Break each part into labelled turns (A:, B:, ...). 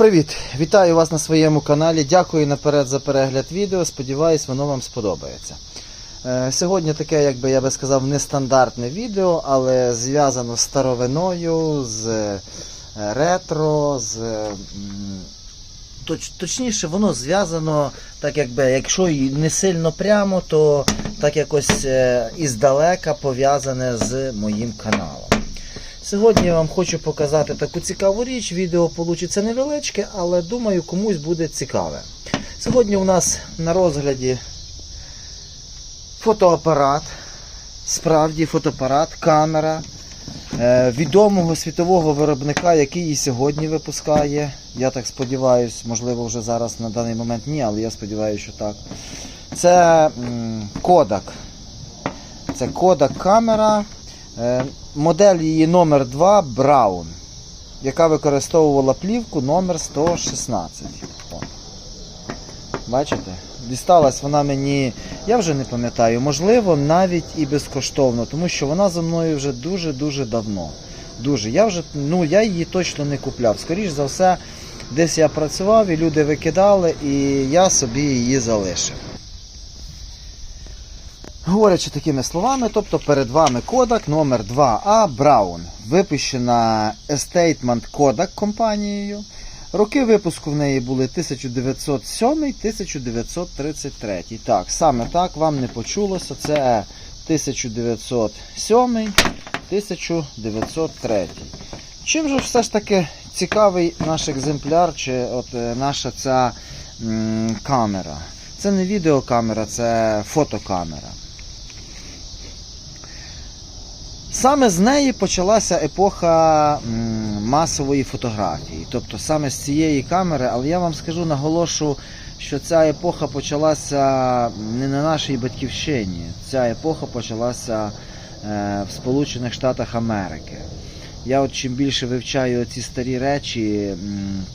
A: Привіт! Вітаю вас на своєму каналі. Дякую наперед за перегляд відео. Сподіваюсь, воно вам сподобається. Е, Сьогодні таке, як би я би сказав, нестандартне відео, але зв'язано з старовиною, з е, ретро, з. Точ, точніше, воно зв'язано, так якби, якщо і не сильно прямо, то так якось е, іздалека пов'язане з моїм каналом. Сьогодні я вам хочу показати таку цікаву річ. Відео вийде невеличке, але думаю, комусь буде цікаве. Сьогодні у нас на розгляді фотоапарат, справді фотоапарат, камера е, відомого світового виробника, який і сьогодні випускає. Я так сподіваюся, можливо, вже зараз на даний момент ні, але я сподіваюся, що так. Це Kodak. Це Kodak камера. Е, Модель її номер 2 Brown, яка використовувала плівку номер 116. О. Бачите? Дісталась вона мені, я вже не пам'ятаю, можливо, навіть і безкоштовно, тому що вона за мною вже дуже-дуже давно. Дуже. Я вже, ну, я її точно не купляв. Скоріше за все, десь я працював і люди викидали, і я собі її залишив. Говорячи такими словами, тобто перед вами Kodak номер 2А Brown, випущена Estatement Kodak компанією. Роки випуску в неї були 1907-1933. Так, саме так вам не почулося. Це 1907-1903. Чим же все ж таки цікавий наш екземпляр, чи от е, наша ця м, камера? Це не відеокамера, це фотокамера. Саме з неї почалася епоха масової фотографії. Тобто саме з цієї камери, але я вам скажу, наголошу, що ця епоха почалася не на нашій батьківщині. Ця епоха почалася е, в Сполучених Штатах Америки. Я от чим більше вивчаю ці старі речі,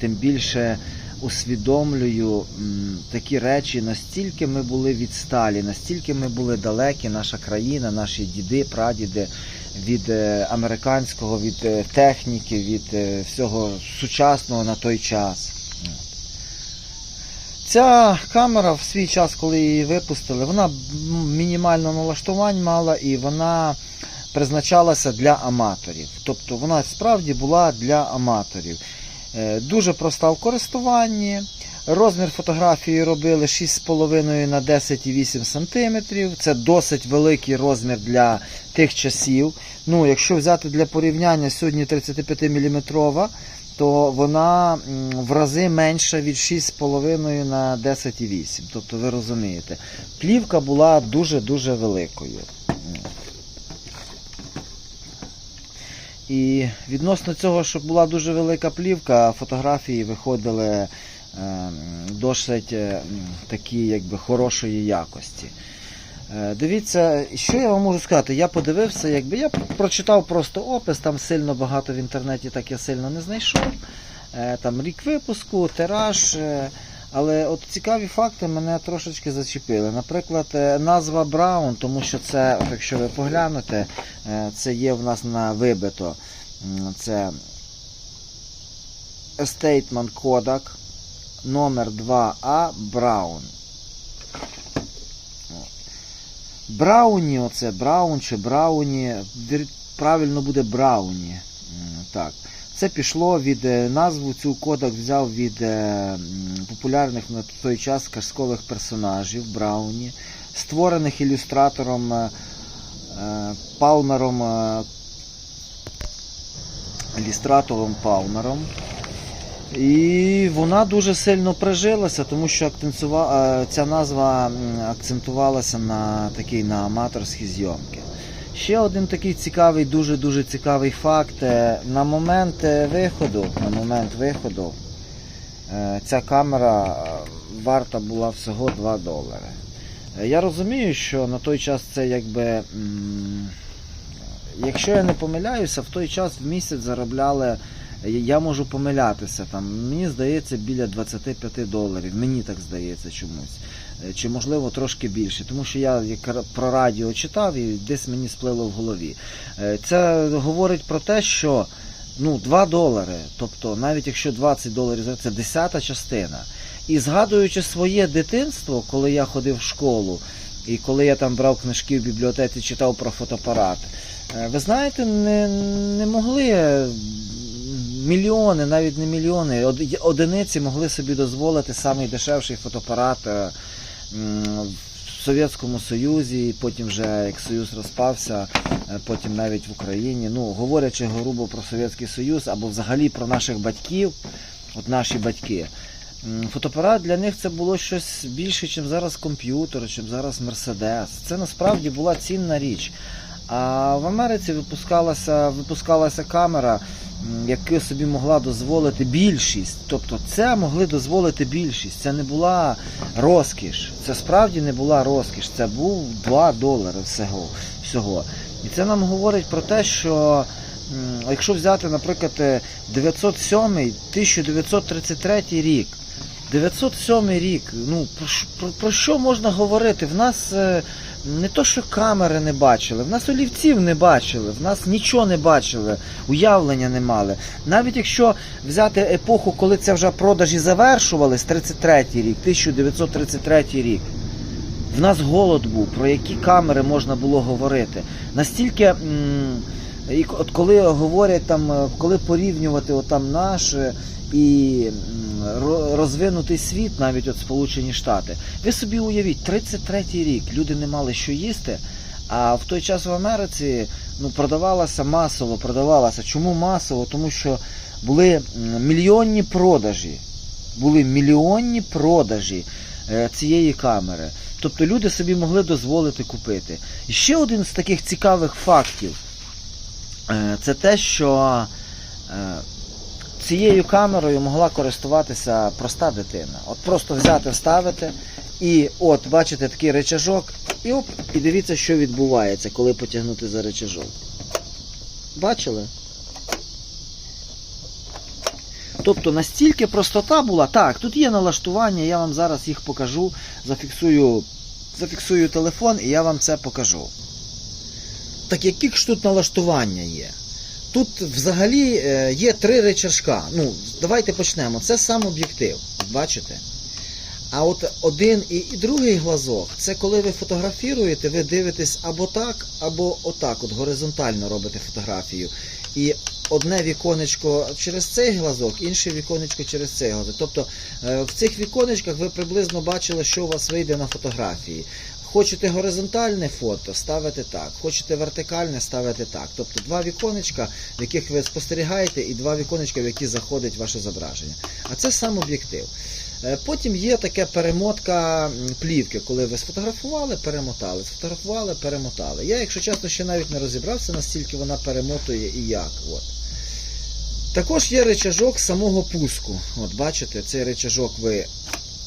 A: тим більше усвідомлюю такі речі, настільки ми були відсталі, настільки ми були далекі, наша країна, наші діди, прадіди від е, американського, від е, техніки, від е, всього сучасного на той час. Ця камера в свій час, коли її випустили, вона мінімально налаштувань мала і вона призначалася для аматорів. А вона справді була для аматорів. Дуже проста в користуванні. Розмір фотографії робили 6,5 на 10,8 см. Це досить великий розмір для тих часів. Ну, якщо взяти для порівняння сьогодні 35 мм, то вона в рази менша від 6,5 на 10,8. Тобто ви розумієте, плівка була дуже-дуже великою. І відносно цього, що була дуже велика плівка, фотографії виходили досить е, такі якби хорошої якості. Е, Дивіться, що я вам можу сказати? Я подивився, якби я прочитав просто опис, там сильно багато в інтернеті так я сильно не знайшов. Е, Там рік випуску, тираж. Але от цікаві факти мене трошечки зачепили. Наприклад, назва Браун, тому що це, якщо ви поглянете, це є в нас на вибито. Це Estatement Kodak номер 2А Браун. Брауні, оце Браун чи Брауні, правильно буде Брауні. Так. Це пішло від е, назву цю кодек взяв від е, популярних на той час казкових персонажів Брауні, створених ілюстратором е, Палмером, ілюстратором Палмером. І вона дуже сильно прижилася, тому що е, ця назва акцентувалася на такий на аматорські зйомки. Ще один такий цікавий, дуже-дуже цікавий факт. е, На момент е, виходу, на момент виходу ця камера варта була всього 2 долари. Я розумію, що на той час це якби. Якщо я не помиляюся, в той час в місяць заробляли я можу помилятися там. Мені здається, біля 25 доларів. Мені так здається чомусь. Е, Чи можливо трошки більше. Тому що я як про радіо читав і десь мені сплило в голові. Е, Це говорить про те, що Ну, 2 долари. Тобто, навіть якщо 20 доларів, це десята частина. І згадуючи своє дитинство, коли я ходив в школу, і коли я там брав книжки в бібліотеці, читав про фотоапарат, е, ви знаєте, не, не могли мільйони, навіть не мільйони, одиниці могли собі дозволити самий дешевший фотоапарат е, в Совєтському Союзі, потім вже як Союз розпався, е, потім навіть в Україні. Ну, говорячи грубо про Совєтський Союз або взагалі про наших батьків, от наші батьки. Фотоапарат для них це було щось більше, ніж зараз комп'ютер, чим зараз Мерседес. Це насправді була цінна річ. А в Америці випускалася, випускалася камера, м, яку собі могла дозволити більшість. Тобто це могли дозволити більшість. Це не була розкіш. Це справді не була розкіш. Це був 2 долари всього. всього. І це нам говорить про те, що якщо взяти, наприклад, е, 907 1933 рік. 907 рік. Ну про, про, про що можна говорити? В нас е, не то, що камери не бачили, в нас олівців не бачили, в нас нічого не бачили, уявлення не мали. Навіть якщо взяти епоху, коли це вже продажі завершувались, 33 рік, 1933 рік. В нас голод був, про які камери можна було говорити. Настільки, от коли говорять там, е, коли порівнювати отам наш е, і розвинутий світ, навіть от Сполучені Штати, ви собі уявіть, 33-й рік люди не мали що їсти. А в той час в Америці ну, продавалася масово, продавалася. Чому масово? Тому що були мільйонні продажі. Були мільйонні продажі е, цієї камери. Тобто люди собі могли дозволити купити. І ще один з таких цікавих фактів е, це те, що е, цією камерою могла користуватися проста дитина. От просто взяти, вставити, і от бачите такий речажок, і оп, і дивіться, що відбувається, коли потягнути за речажок. Бачили? Тобто настільки простота була. Так, тут є налаштування, я вам зараз їх покажу, зафіксую, зафіксую телефон і я вам це покажу. Так які ж тут налаштування є? Тут взагалі е, є три речашка. Ну, давайте почнемо. Це сам об'єктив. Бачите? А от один і, другий глазок, це коли ви фотографіруєте, ви дивитесь або так, або отак, от горизонтально робите фотографію. І одне віконечко через цей глазок, інше віконечко через цей глазок. Тобто е, в цих віконечках ви приблизно бачили, що у вас вийде на фотографії. Хочете горизонтальне фото, ставите так. Хочете вертикальне, ставите так. Тобто два віконечка, в яких ви спостерігаєте, і два віконечка, в які заходить ваше зображення. А це сам об'єктив. Е, Потім є таке перемотка плівки, коли ви сфотографували, перемотали, сфотографували, перемотали. Я, якщо чесно, ще навіть не розібрався, настільки вона перемотує і як. От. Також є речажок самого пуску. От бачите, цей речажок ви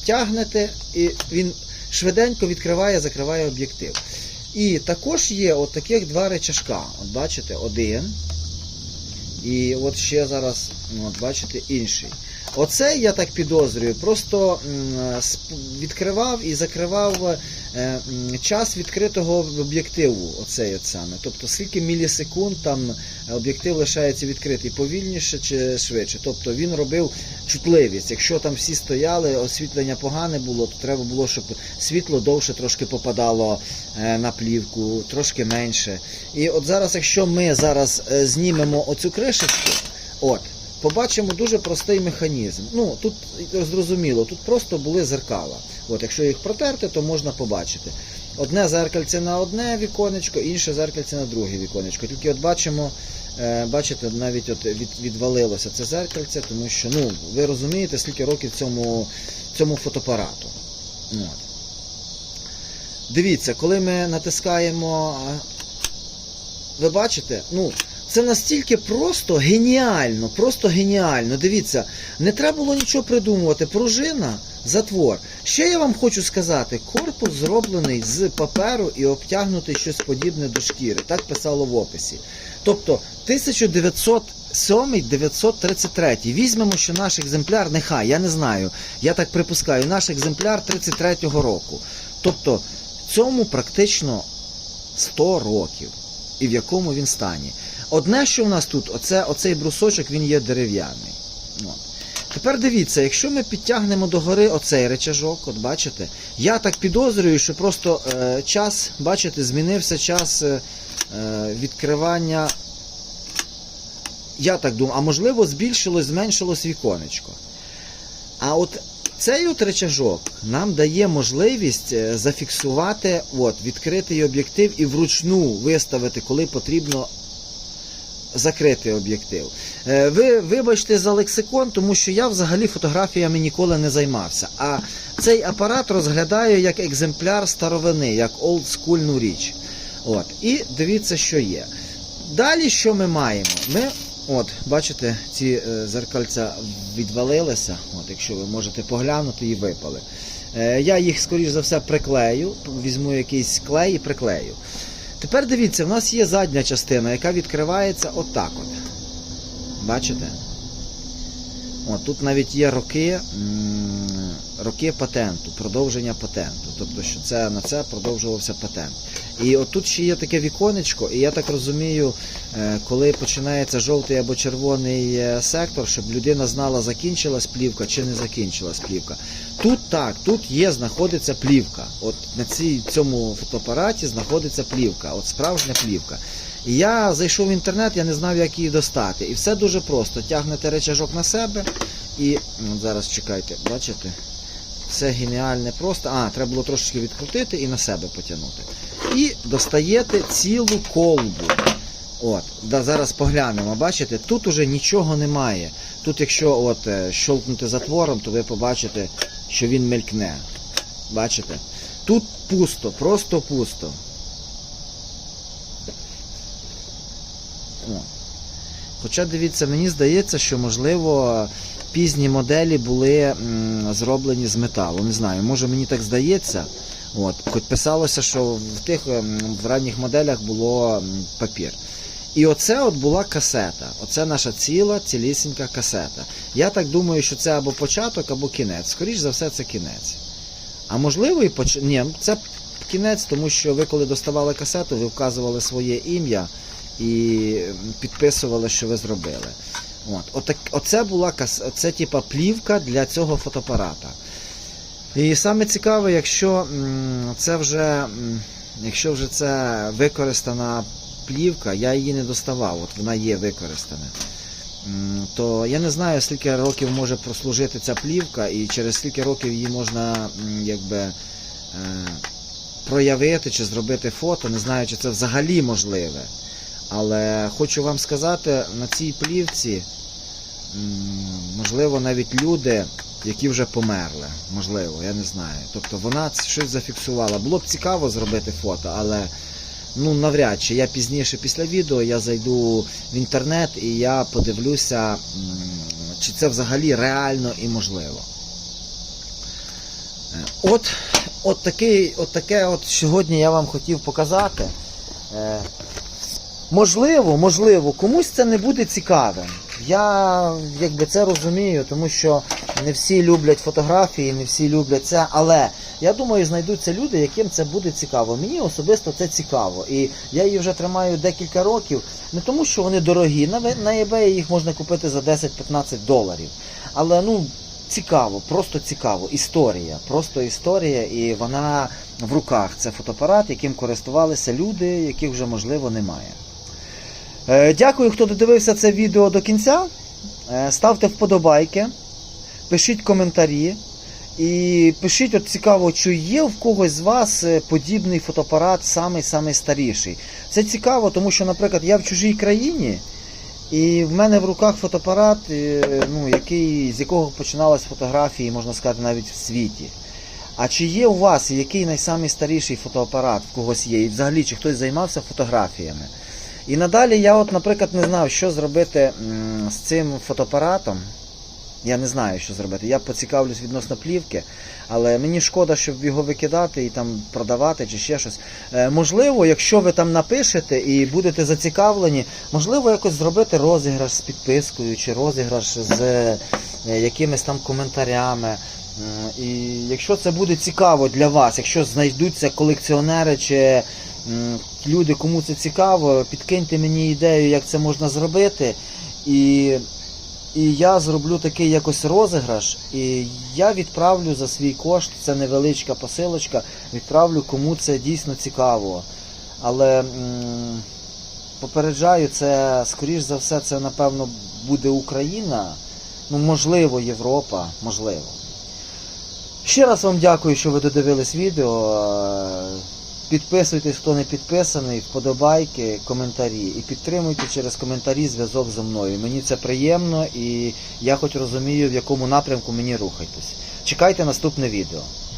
A: тягнете, і він швиденько відкриває, закриває об'єктив. І також є от таких два речашка. От бачите, один. І от ще зараз, ну, от бачите, інший. Оце я так підозрюю, просто відкривав і закривав е, час відкритого об'єктиву. Оцей саме. Тобто скільки мілісекунд там об'єктив лишається відкритий, повільніше чи швидше. Тобто він робив чутливість. Якщо там всі стояли, освітлення погане було, то треба було, щоб світло довше трошки попадало е, на плівку, трошки менше. І от зараз, якщо ми зараз е, знімемо оцю кришечку, от. Побачимо дуже простий механізм. Ну тут зрозуміло, тут просто були зеркала. От, якщо їх протерти, то можна побачити. Одне зеркальце на одне віконечко, інше зеркальце на друге віконечко. Тільки от бачимо, е, бачите, навіть от від, відвалилося це зеркальце, тому що ну, ви розумієте, скільки років цьому, цьому фотоапарату. От. Дивіться, коли ми натискаємо, ви бачите, ну, це настільки просто геніально, просто геніально. Дивіться, не треба було нічого придумувати. Пружина, затвор. Ще я вам хочу сказати, корпус зроблений з паперу і обтягнутий щось подібне до шкіри. Так писало в описі. Тобто 1907-933. Візьмемо, що наш екземпляр, нехай, я не знаю, я так припускаю, наш екземпляр 33-го року. Тобто цьому практично 100 років. І в якому він стані. Одне, що в нас тут, оце, оцей брусочок, він є дерев'яний. От. Тепер дивіться, якщо ми підтягнемо догори оцей речажок, от бачите, я так підозрюю, що просто е, час, бачите, змінився час е, е, відкривання. Я так думаю, а можливо збільшилось, зменшилось віконечко. А от цей от речажок нам дає можливість е, зафіксувати от, відкритий об'єктив і вручну виставити, коли потрібно закрити об'єктив. Е, Ви вибачте за лексикон, тому що я взагалі фотографіями ніколи не займався. А цей апарат розглядаю як екземпляр старовини, як олдскульну річ. От. І дивіться, що є. Далі що ми маємо? Ми, от, бачите, ці е, зеркальця відвалилися. От, якщо ви можете поглянути, і випали. Е, я їх, скоріш за все, приклею, візьму якийсь клей і приклею. Тепер дивіться, в нас є задня частина, яка відкривається отак от. Бачите? От, тут навіть є роки, роки патенту, продовження патенту. Тобто, що це на це продовжувався патент. І от тут ще є таке віконечко, і я так розумію, е, коли починається жовтий або червоний е, сектор, щоб людина знала, закінчилась плівка чи не закінчилась плівка. Тут так, тут є, знаходиться плівка. От на цій, цьому фотоапараті знаходиться плівка, от справжня плівка. І я зайшов в інтернет, я не знав, як її достати. І все дуже просто. Тягнете речажок на себе і от зараз чекайте, бачите? Все геніальне просто. А, треба було трошечки відкрутити і на себе потягнути. І достаєте цілу колбу. От, да, зараз поглянемо, бачите, тут уже нічого немає. Тут, якщо от, е, щолкнути затвором, то ви побачите, що він мелькне. Бачите? Тут пусто, просто пусто. О. Хоча дивіться, мені здається, що можливо пізні моделі були зроблені з металу. Не знаю, може мені так здається. От, писалося, що в тих в ранніх моделях було папір. І оце от була касета. Оце наша ціла, цілісінька касета. Я так думаю, що це або початок, або кінець. Скоріше за все, це кінець. А можливо, і поч... Ні, це кінець, тому що ви, коли доставали касету, ви вказували своє ім'я і підписували, що ви зробили. От. Отак, оце була це, типа, плівка для цього фотоапарата. І саме цікаве, якщо це вже, якщо вже це використана плівка, я її не доставав, от вона є використана. То я не знаю, скільки років може прослужити ця плівка, і через скільки років її можна якби, е, проявити чи зробити фото. Не знаю, чи це взагалі можливе. Але хочу вам сказати, на цій плівці, можливо, навіть люди, які вже померли. Можливо, я не знаю. Тобто вона щось зафіксувала. Було б цікаво зробити фото, але ну навряд чи я пізніше після відео я зайду в інтернет і я подивлюся, чи це взагалі реально і можливо. Е, От, от, такий, от таке от сьогодні я вам хотів показати. Можливо, можливо, комусь це не буде цікавим. Я якби це розумію, тому що не всі люблять фотографії, не всі люблять це. Але я думаю, знайдуться люди, яким це буде цікаво. Мені особисто це цікаво. І я її вже тримаю декілька років. Не тому, що вони дорогі. На, на eBay їх можна купити за 10-15 доларів. Але ну цікаво, просто цікаво. Історія. Просто історія, і вона в руках. Це фотоапарат, яким користувалися люди, яких вже можливо немає. Е, Дякую, хто додивився це відео до кінця. Е, Ставте вподобайки, пишіть коментарі. І пишіть, от цікаво, чи є в когось з вас е, подібний фотоапарат, самий самий старіший. Це цікаво, тому що, наприклад, я в чужій країні, і в мене в руках фотоапарат, ну, який, з якого починалась фотографії, можна сказати, навіть в світі. А чи є у вас який найсамий старіший фотоапарат в когось є? І взагалі, чи хтось займався фотографіями? І надалі я, от, наприклад, не знав, що зробити з цим фотоапаратом. Я не знаю, що зробити. Я поцікавлюсь відносно плівки, але мені шкода, щоб його викидати і там продавати чи ще щось. Е, можливо, якщо ви там напишете і будете зацікавлені, можливо, якось зробити розіграш з підпискою чи розіграш з е, якимись там коментарями. І якщо це буде цікаво для вас, якщо знайдуться колекціонери чи люди, кому це цікаво, підкиньте мені ідею, як це можна зробити. І, і я зроблю такий якось розіграш, і я відправлю за свій кошт, це невеличка посилочка, відправлю кому це дійсно цікаво. Але м, попереджаю, це, скоріш за все, це напевно буде Україна, ну можливо, Європа, можливо. Ще раз вам дякую, що ви додивились відео. Підписуйтесь, хто не підписаний, вподобайки, коментарі. І підтримуйте через коментарі зв'язок зі мною. Мені це приємно і я хоч розумію, в якому напрямку мені рухайтесь. Чекайте наступне відео.